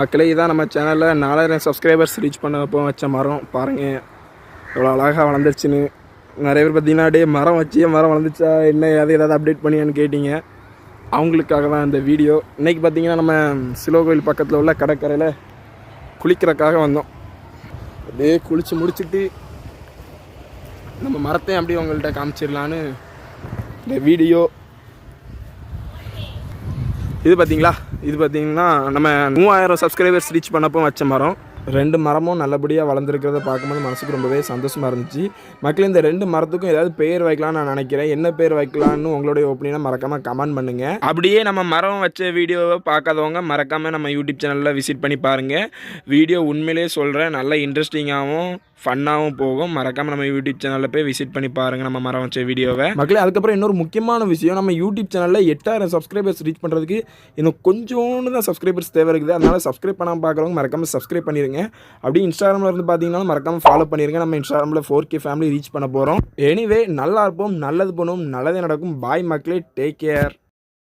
மக்களே இதான் நம்ம சேனலில் நாலாயிரம் சப்ஸ்கிரைபர்ஸ் ரீச் பண்ணப்போ வச்ச மரம். பாருங்கள் எவ்வளோ அழகாக வளர்ந்துருச்சுன்னு. நிறைய பேர் பார்த்தீங்கன்னா அப்படியே மரம் வச்சு மரம் வளர்ந்துச்சா? என்ன அது ஏதாவது அப்டேட் பண்ணியான்னு கேட்டீங்க. அவங்களுக்காக தான் இந்த வீடியோ இன்றைக்கி பார்த்தீங்கன்னா நம்ம சிலோகோயில் பக்கத்தில் உள்ள கடற்கரையில் குளிக்கிறக்காக வந்தோம். அப்படியே குளித்து முடிச்சுட்டு நம்ம மரத்தையும் அப்படியே உங்கள்கிட்ட காமிச்சிடலான்னு இந்த வீடியோ இது பார்த்தீங்களா இது பார்த்தீங்கன்னா நம்ம மூவாயிரம் சப்ஸ்கிரைபர்ஸ் ரீச் பண்ணப்போ வச்ச மரம். ரெண்டு மரமும் நல்லபடியாக வளர்ந்துருக்கிறத பார்க்கும்போது மனசுக்கு ரொம்பவே சந்தோஷமாக இருந்துச்சு. மக்கள் இந்த ரெண்டு மரத்துக்கும் ஏதாவது பேர் வைக்கலாம்னு நான் நினைக்கிறேன். என்ன பேர் வைக்கலாம்னு உங்களுடைய ஒப்பீனியை மறக்காமல் கமெண்ட் பண்ணுங்கள் அப்படியே நம்ம மரம் வச்ச வீடியோவை பார்க்காதவங்க மறக்காமல் நம்ம யூடியூப் சேனலில் விசிட் பண்ணி பாருங்கள் வீடியோ உண்மையிலேயே சொல்கிறேன் நல்ல இன்ட்ரெஸ்டிங்காகவும் ஃபன்னாகவும் போகும். மறக்காமல் நம்ம யூடியூப் சேனலில் போய் விசிட் பண்ணி பாருங்கள் நம்ம மரம் வச்ச வீடியோவை. மக்களே அதுக்கப்புறம் இன்னொரு முக்கியமான விஷயம் நம்ம யூடியூப் சேனலில் எட்டாயிரம் சப்ஸ்கிரைபர்ஸ் ரீச் பண்ணுறதுக்கு இன்னும் கொஞ்சோண்டு தான் சப்ஸ்கிரைபர்ஸ் தேவை இருக்குது அதனால் சப்ஸ்கிரைப் பண்ணாமல் பார்க்குறவங்க மறக்காமல் சப்ஸ்கிரைப் பண்ணிடுங்க அப்படியே இன்ஸ்டாகிராமில் இருந்து பார்த்தீங்கன்னா மறக்காமல் ஃபாலோ பண்ணிடுங்க நம்ம இன்ஸ்டாகிராமில் ஃபோர் கே ஃபேமிலி ரீச் பண்ண போகிறோம் எனிவே நல்லா இருப்போம் நல்லது பண்ணுவோம் நல்லதே நடக்கும். பாய் மக்களே டேக் கேர்